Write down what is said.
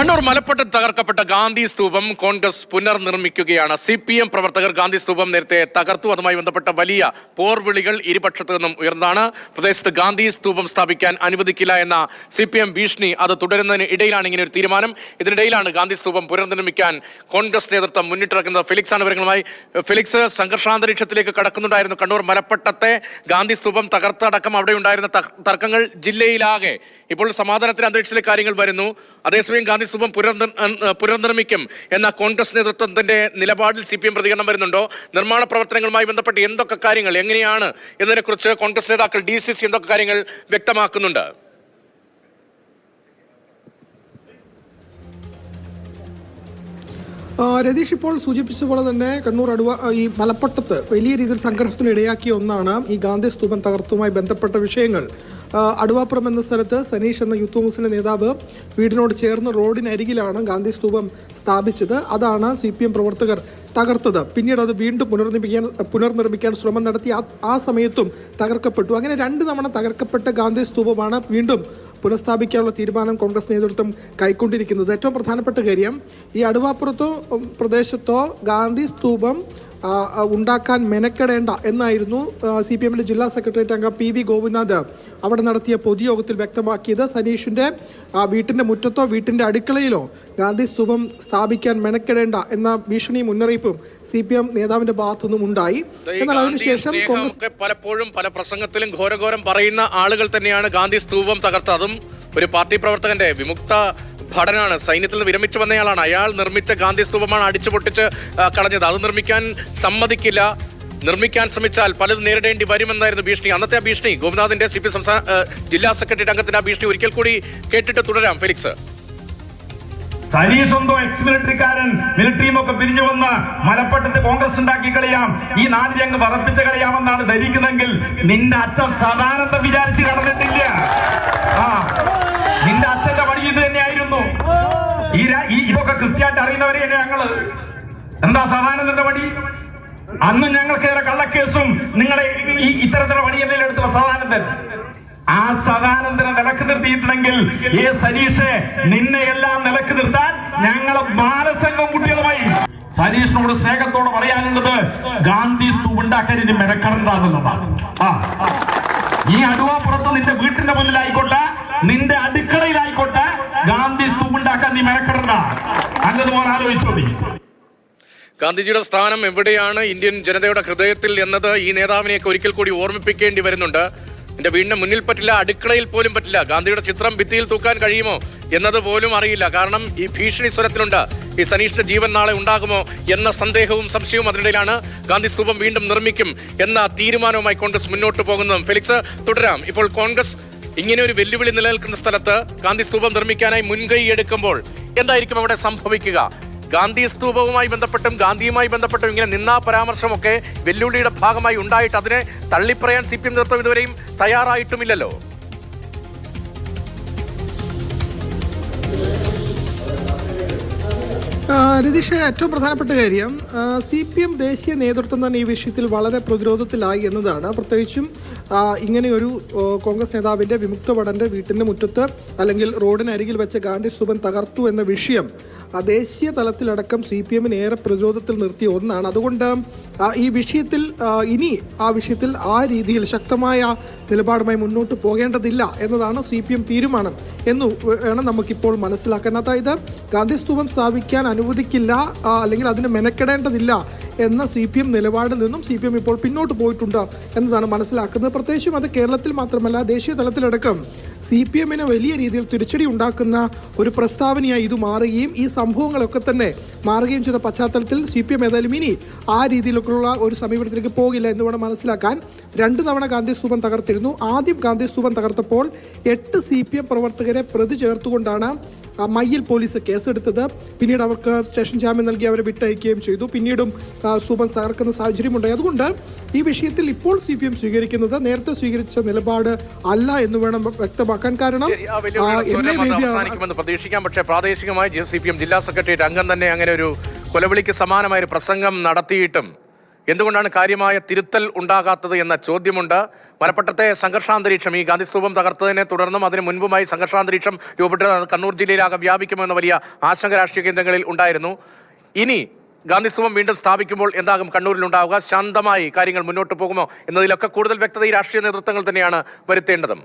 കണ്ണൂർ മലപ്പുറത്ത് തകർക്കപ്പെട്ട ഗാന്ധി സ്തൂപം കോൺഗ്രസ് പുനർനിർമ്മിക്കുകയാണ്. സി പി എം പ്രവർത്തകർ ഗാന്ധി സ്തൂപം നേരത്തെ തകർത്തു. അതുമായി ബന്ധപ്പെട്ട വലിയ പോർവിളികൾ ഇരുപക്ഷത്തു നിന്നും ഉയർന്നതാണ് പ്രദേശത്ത് ഗാന്ധി സ്തൂപം സ്ഥാപിക്കാൻ അനുവദിക്കില്ല എന്ന സി പി എം ഭീഷണി അത് തുടരുന്നതിന് ഇടയിലാണ് ഇങ്ങനെ ഒരു തീരുമാനം. ഇതിനിടയിലാണ് ഗാന്ധി സ്തൂപം പുനർനിർമ്മിക്കാൻ കോൺഗ്രസ് നേതൃത്വം മുന്നിട്ടിറക്കുന്നത് ഫിലിക്സ് ആണ് വിവരങ്ങളുമായി. ഫിലിക്സ് സംഘർഷാന്തരീക്ഷത്തിലേക്ക് കടക്കുന്നുണ്ടായിരുന്നു കണ്ണൂർ മലപ്പട്ടത്തെ. ഗാന്ധി സ്തൂപം തകർത്തടക്കം അവിടെ ഉണ്ടായിരുന്ന തർക്കങ്ങൾ ജില്ലയിലാകെ. ഇപ്പോൾ സമാധാനത്തിന് അന്തരീക്ഷത്തിലെ കാര്യങ്ങൾ വരുന്നു. അതേസമയം ഗാന്ധി സ്തൂപം പുനർനിർ പുനർനിർമ്മിക്കും എന്ന കോൺഗ്രസ് നേതൃത്വത്തിന്റെ നിലപാടിൽ സി പി എം പ്രതികരണം വരുന്നുണ്ടോ? നിർമ്മാണ പ്രവർത്തനങ്ങളുമായി ബന്ധപ്പെട്ട് എന്തൊക്കെ കാര്യങ്ങൾ എങ്ങനെയാണ് എന്നതിനെക്കുറിച്ച് കോൺഗ്രസ് നേതാക്കൾ ഡി സി സി എന്തൊക്കെ കാര്യങ്ങൾ വ്യക്തമാക്കുന്നുണ്ട്? രതീഷ് ഇപ്പോൾ സൂചിപ്പിച്ച പോലെ തന്നെ കണ്ണൂർ അടുവ ഈ മലപ്പട്ടത്ത് വലിയ രീതിയിൽ സംഘർഷത്തിന് ഇടയാക്കിയ ഒന്നാണ് ഈ ഗാന്ധി സ്തൂപം തകർത്തുമായി ബന്ധപ്പെട്ട വിഷയങ്ങൾ. അടുവാപ്പുറം എന്ന സ്ഥലത്ത് സനീഷ് എന്ന യൂത്ത് കോൺഗ്രസിലെ നേതാവ് വീടിനോട് ചേർന്ന് റോഡിനരികിലാണ് ഗാന്ധി സ്തൂപം സ്ഥാപിച്ചത്. അതാണ് സി പി എം പ്രവർത്തകർ തകർത്തത്. പിന്നീട് അത് വീണ്ടും പുനർനിർമ്മിക്കാൻ പുനർനിർമ്മിക്കാൻ ശ്രമം നടത്തി. ആ- സമയത്തും തകർക്കപ്പെട്ടു. അങ്ങനെ രണ്ട് തവണ തകർക്കപ്പെട്ട ഗാന്ധി സ്തൂപമാണ് വീണ്ടും പുനഃസ്ഥാപിക്കാനുള്ള തീരുമാനം കോൺഗ്രസ് നേതൃത്വം കൈക്കൊണ്ടിരിക്കുന്നത്. ഏറ്റവും പ്രധാനപ്പെട്ട കാര്യം ഈ അടുവാപ്പുറത്തോ പ്രദേശത്തോ ഗാന്ധി സ്തൂപം ഉണ്ടാക്കാൻ മെനക്കെടേണ്ട എന്നായിരുന്നു സി പി എമ്മിന്റെ ജില്ലാ സെക്രട്ടേറിയറ്റ് അംഗം പി വി ഗോപിനാഥ് അവിടെ നടത്തിയ പൊതുയോഗത്തിൽ വ്യക്തമാക്കിയത്. സനീഷിന്റെ ആ, വീട്ടിന്റെ മുറ്റത്തോ വീട്ടിന്റെ അടുക്കളയിലോ ഗാന്ധി സ്തൂപം സ്ഥാപിക്കാൻ മെനക്കെടേണ്ട എന്ന ഭീഷണി മുന്നറിയിപ്പും സി പി എം നേതാവിന്റെ ഭാഗത്തുനിന്നും ഉണ്ടായി. എന്നാൽ അതിനുശേഷം കോൺഗ്രസ് പലപ്പോഴും പല പ്രസംഗത്തിലും ഘോരഘോരം പറയുന്ന ആളുകൾ തന്നെയാണ് ഗാന്ധി സ്തൂപം തകർത്തതും ഒരു പാർട്ടി പ്രവർത്തകന്റെ വിമുക്ത ഭടനാണ്. സൈന്യത്തിൽ നിന്ന് വിരമിച്ചു വന്നയാളാണ്. അയാൾ നിർമ്മിച്ച ഗാന്ധി സ്തൂപമാണ് അടിച്ചു പൊട്ടിച്ച് കളഞ്ഞത്. അത് നിർമ്മിക്കാൻ സമ്മതിക്കില്ല. നിർമ്മിക്കാൻ ശ്രമിച്ചാൽ പലതും നേരിടേണ്ടി വരുമെന്നായിരുന്നു ഭീഷണി. അന്നത്തെ ആ ഭീഷണി ഗോപിനാഥിന്റെ സി പി സംസ്ഥാന ജില്ലാ സെക്രട്ടറി അംഗത്തിന്റെ ആ ഭീഷണി ഒരിക്കൽ കൂടി കേട്ടിട്ട് തുടരാം. ഫെലിക്സ്. സനീഷ് എന്തോ എക്സ് മിലിറ്ററിക്കാരൻ മിലിറ്ററിയും ഒക്കെ പിരിഞ്ഞു വന്ന് മലപ്പട്ടത്ത് കോൺഗ്രസ് ഉണ്ടാക്കി കളയാം. ഈ നാടിനെ അങ്ങ് വറപ്പിച്ച് കളയാമെന്നാണ് ധരിക്കുന്നെങ്കിൽ നിന്റെ അച്ഛൻ സദാനന്ദം വിചാരിച്ച് കടന്നിട്ടില്ല. ആ നിന്റെ അച്ഛന്റെ പണി ഇത് തന്നെയായിരുന്നു ഈ ഇതൊക്കെ കൃത്യമായിട്ട് അറിയുന്നവരെയല്ലേ ഞങ്ങൾ? എന്താ സദാനന്ദന്റെ വടി അന്ന് ഞങ്ങൾക്കേറെ കള്ളക്കേസും നിങ്ങളെ ഈ ഇത്തരത്തിലുള്ള വടിയല്ലേ എടുത്തുള്ള സഹാനന്ദൻ ആ സദാനന്ദനെ നിലയ്ക്ക് നിർത്തിയിട്ടുണ്ടെങ്കിൽ ഏ സരീഷെ നിന്നെ എല്ലാം നിലയ്ക്ക് നിർത്താൻ ഞങ്ങളെ ബാലസംഘം കുട്ടികളുമായി. സനീഷിനോട് സ്നേഹത്തോടെ പറയാനുള്ളത് ഗാന്ധി സ്തൂപ് ഉണ്ടാക്കാൻ ഇനി ആ. ഈ അടുവാപ്പുറത്ത് നിന്റെ വീട്ടിന്റെ മുന്നിലായിക്കോട്ടെ നിന്റെ അടുക്കളയിലായിക്കോട്ടെ നീ മെനക്കെടണ്ട. അങ്ങതുപോലെ ആലോചിച്ചോ നീ. ഗാന്ധിജിയുടെ സ്ഥാനം എവിടെയാണ് ഇന്ത്യൻ ജനതയുടെ ഹൃദയത്തിൽ എന്നത് ഈ നേതാവിനെയൊക്കെ ഒരിക്കൽ കൂടി ഓർമ്മിപ്പിക്കേണ്ടി വരുന്നുണ്ട്. എന്റെ വീടിന് മുന്നിൽ പറ്റില്ല അടുക്കളയിൽ പോലും പറ്റില്ല. ഗാന്ധിയുടെ ചിത്രം ഭിത്തിയിൽ തൂക്കാൻ കഴിയുമോ എന്നത് പോലും അറിയില്ല. കാരണം ഈ ഭീഷണി സ്വരത്തിലുണ്ട്. ഈ സനീഷിന്റെ ജീവൻ നാളെ ഉണ്ടാകുമോ എന്ന സന്ദേഹവും സംശയവും അതിനിടയിലാണ്. ഗാന്ധി സ്തൂപം വീണ്ടും നിർമ്മിക്കും എന്ന തീരുമാനവുമായി കോൺഗ്രസ് മുന്നോട്ട് പോകുന്നതും. ഫെലിക്സ് തുടരാം. ഇപ്പോൾ കോൺഗ്രസ് ഇങ്ങനെ ഒരു വെല്ലുവിളി നിലനിൽക്കുന്ന സ്ഥലത്ത് ഗാന്ധി സ്തൂപം നിർമ്മിക്കാനായി മുൻകൈ എടുക്കുമ്പോൾ എന്തായിരിക്കും അവിടെ സംഭവിക്കുക? ഗാന്ധി സ്തൂപവുമായി ബന്ധപ്പെട്ടും ഗാന്ധിയുമായി ബന്ധപ്പെട്ടും ഇങ്ങനെ നിന്നാ പരാമർശമൊക്കെ വെല്ലുവിളിയുടെ ഭാഗമായി ഉണ്ടായിട്ട് അതിനെ തള്ളിപ്പറയാൻ സി പി എം നേതൃത്വം ഇതുവരെയും തയ്യാറായിട്ടുമില്ലല്ലോ. രതീഷ് ഏറ്റവും പ്രധാനപ്പെട്ട കാര്യം സി പി എം ദേശീയ നേതൃത്വം തന്നെ ഈ വിഷയത്തിൽ വളരെ പ്രതിരോധത്തിലായി എന്നതാണ്. പ്രത്യേകിച്ചും ആ, ഇങ്ങനെ ഒരു കോൺഗ്രസ് നേതാവിന്റെ വിമുക്ത ഭടന്റെ വീട്ടിന്റെ മുറ്റത്ത് അല്ലെങ്കിൽ റോഡിനരികിൽ വെച്ച് ഗാന്ധി സ്തൂപൻ തകർത്തു എന്ന വിഷയം ദേശീയ തലത്തിലടക്കം സി പി എമ്മിന് ഏറെ പ്രതിരോധത്തിൽ നിർത്തിയ ഒന്നാണ്. അതുകൊണ്ട് ഈ വിഷയത്തിൽ ഇനി ആ വിഷയത്തിൽ ആ രീതിയിൽ ശക്തമായ നിലപാടുമായി മുന്നോട്ട് പോകേണ്ടതില്ല എന്നതാണ് സി പി എം തീരുമാനം എന്ന് വേണം നമുക്കിപ്പോൾ മനസ്സിലാക്കാൻ. അതായത് ഗാന്ധി സ്തൂപം സ്ഥാപിക്കാൻ അനുവദിക്കില്ല അല്ലെങ്കിൽ അതിന് മെനക്കെടേണ്ടതില്ല എന്ന സി പി എം നിലപാടിൽ നിന്നും സി പി എം ഇപ്പോൾ പിന്നോട്ട് പോയിട്ടുണ്ട് എന്നതാണ് മനസ്സിലാക്കുന്നത്. പ്രത്യേകിച്ചും അത് കേരളത്തിൽ മാത്രമല്ല ദേശീയ തലത്തിലടക്കം സി പി എമ്മിന് വലിയ രീതിയിൽ തിരിച്ചടി ഉണ്ടാക്കുന്ന ഒരു പ്രസ്താവനയായി ഇത് മാറുകയും ഈ സംഭവങ്ങളൊക്കെ തന്നെ മാറുകയും ചെയ്ത പശ്ചാത്തലത്തിൽ സി പി എം ഏതായാലും ഇനി ആ രീതിയിലൊക്കെയുള്ള ഒരു സമീപനത്തിലേക്ക് പോകില്ല എന്ന് വേണം മനസ്സിലാക്കാൻ. രണ്ട് തവണ ഗാന്ധി സ്തൂപം തകർത്തിരുന്നു. ആദ്യം ഗാന്ധി സ്തൂപം തകർത്തപ്പോൾ എട്ട് സി പി എം പ്രവർത്തകരെ പ്രതി ചേർത്തുകൊണ്ടാണ് മയ്യിൽ പോലീസ് കേസെടുത്തത്. പിന്നീട് അവർക്ക് സ്റ്റേഷൻ ജാമ്യം നൽകി അവരെ വിട്ടയക്കുകയും ചെയ്തു. പിന്നീടും സ്തൂപം തകർക്കുന്ന സാഹചര്യമുണ്ടായി അതുകൊണ്ട് ഈ വിഷയത്തിൽ ഇപ്പോൾ സി പി എം സ്വീകരിക്കുന്നത് നേരത്തെ സ്വീകരിച്ച നിലപാട് അല്ല എന്ന് വേണം വ്യക്തമാക്കാൻ കാരണം അവസാനിക്കുമെന്ന് പ്രതീക്ഷിക്കാം. പക്ഷേ പ്രാദേശികമായി സി പി എം ജില്ലാ സെക്രട്ടേറിയറ്റ് അംഗം തന്നെ അങ്ങനെ ഒരു കൊലവിളിക്ക് സമാനമായ ഒരു പ്രസംഗം നടത്തിയിട്ടും എന്തുകൊണ്ടാണ് കാര്യമായ തിരുത്തൽ ഉണ്ടാകാത്തത് എന്ന ചോദ്യമുണ്ട്? മലപ്പട്ടത്തെ സംഘർഷാന്തരീക്ഷം ഈ ഗാന്ധി സ്തൂപം തകർത്തതിനെ തുടർന്നും അതിന് മുൻപുമായി സംഘർഷാന്തരീക്ഷം രൂപപ്പെട്ടത് കണ്ണൂർ ജില്ലയിലാകെ വ്യാപിക്കുമെന്ന വലിയ ആശങ്ക രാഷ്ട്രീയ കേന്ദ്രങ്ങളിൽ ഉണ്ടായിരുന്നു. ഇനി ഗാന്ധി സ്തൂപം വീണ്ടും സ്ഥാപിക്കുമ്പോൾ എന്താകും? കണ്ണൂരിൽ ഉണ്ടാവുക ശാന്തമായി കാര്യങ്ങൾ മുന്നോട്ട് പോകുമോ എന്നതിലൊക്കെ കൂടുതൽ വ്യക്തത ഈ രാഷ്ട്രീയ നേതൃത്വങ്ങൾ തന്നെയാണ് വരുത്തേണ്ടതും.